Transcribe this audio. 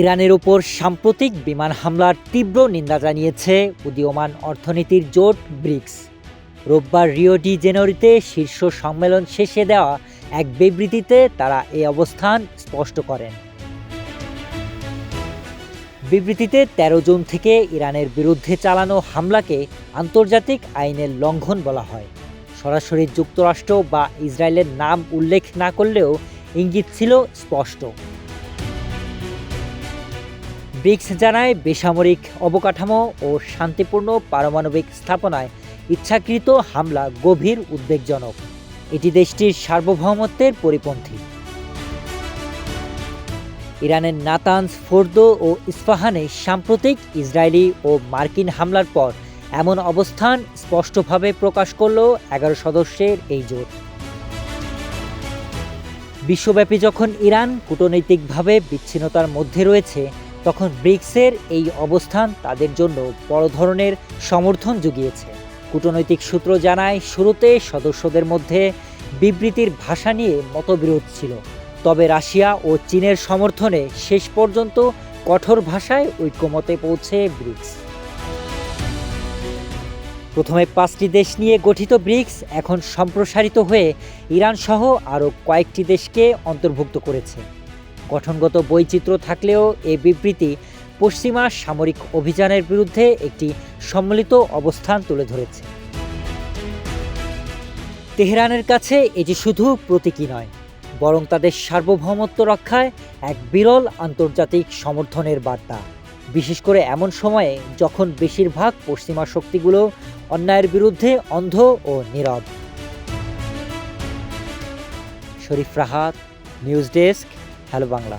ইরানের ওপর সাম্প্রতিক বিমান হামলার তীব্র নিন্দা জানিয়েছে উদীয়মান অর্থনীতির জোট ব্রিক্স। রোববার রিও ডি জেনুয়ারিতে শীর্ষ সম্মেলন শেষে দেওয়া এক বিবৃতিতে তারা এই অবস্থান স্পষ্ট করেন। বিবৃতিতে ১৩ জুন থেকে ইরানের বিরুদ্ধে চালানো হামলাকে আন্তর্জাতিক আইনের লঙ্ঘন বলা হয়। সরাসরি যুক্তরাষ্ট্র বা ইসরায়েলের নাম উল্লেখ না করলেও ইঙ্গিত ছিল স্পষ্ট। ব্রিক্স জানায়, বেসামরিক অবকাঠামো ও শান্তিপূর্ণ পারমাণবিক স্থাপনায় ইচ্ছাকৃত হামলা গভীর উদ্বেগজনক। এটি দেশটির সার্বভৌমত্বের পরিপন্থী। ইরানের নাতানস ফোর্দো ও ইস্পাহানে সাম্প্রতিক ইসরায়েলি ও মার্কিন হামলার পর এমন অবস্থান স্পষ্টভাবে প্রকাশ করল এগারো সদস্যের এই জোট। বিশ্বব্যাপী যখন ইরান কূটনৈতিকভাবে বিচ্ছিন্নতার মধ্যে রয়েছে তখন ব্রিক্সের এই অবস্থান তাদের জন্য বড় ধরনের সমর্থন জুগিয়েছে। কূটনৈতিক সূত্র জানায়, শুরুতে সদস্যদের মধ্যে বিবৃতির ভাষা নিয়ে মতবিরোধ ছিল। তবে রাশিয়া ও চীনের সমর্থনে শেষ পর্যন্ত কঠোর ভাষায় ঐক্যমতে পৌঁছে ব্রিক্স। প্রথমে পাঁচটি দেশ নিয়ে গঠিত ব্রিক্স এখন সম্প্রসারিত হয়ে ইরান সহ আরও কয়েকটি দেশকে অন্তর্ভুক্ত করেছে। গঠনগত বৈচিত্র্য থাকলেও এ বিবৃতি পশ্চিমা সামরিক অভিযানের বিরুদ্ধে একটি সম্মিলিত অবস্থান তুলে ধরেছে। তেহরানের কাছে এটি শুধু প্রতীকী নয়, বরং তাদের সার্বভৌমত্ব রক্ষায় এক বিরল আন্তর্জাতিক সমর্থনের বার্তা। বিশেষ করে এমন সময়ে যখন বেশিরভাগ পশ্চিমা শক্তিগুলো অন্যায়ের বিরুদ্ধে অন্ধ ও নীরব। Sharif Rahat, news desk hello Bangla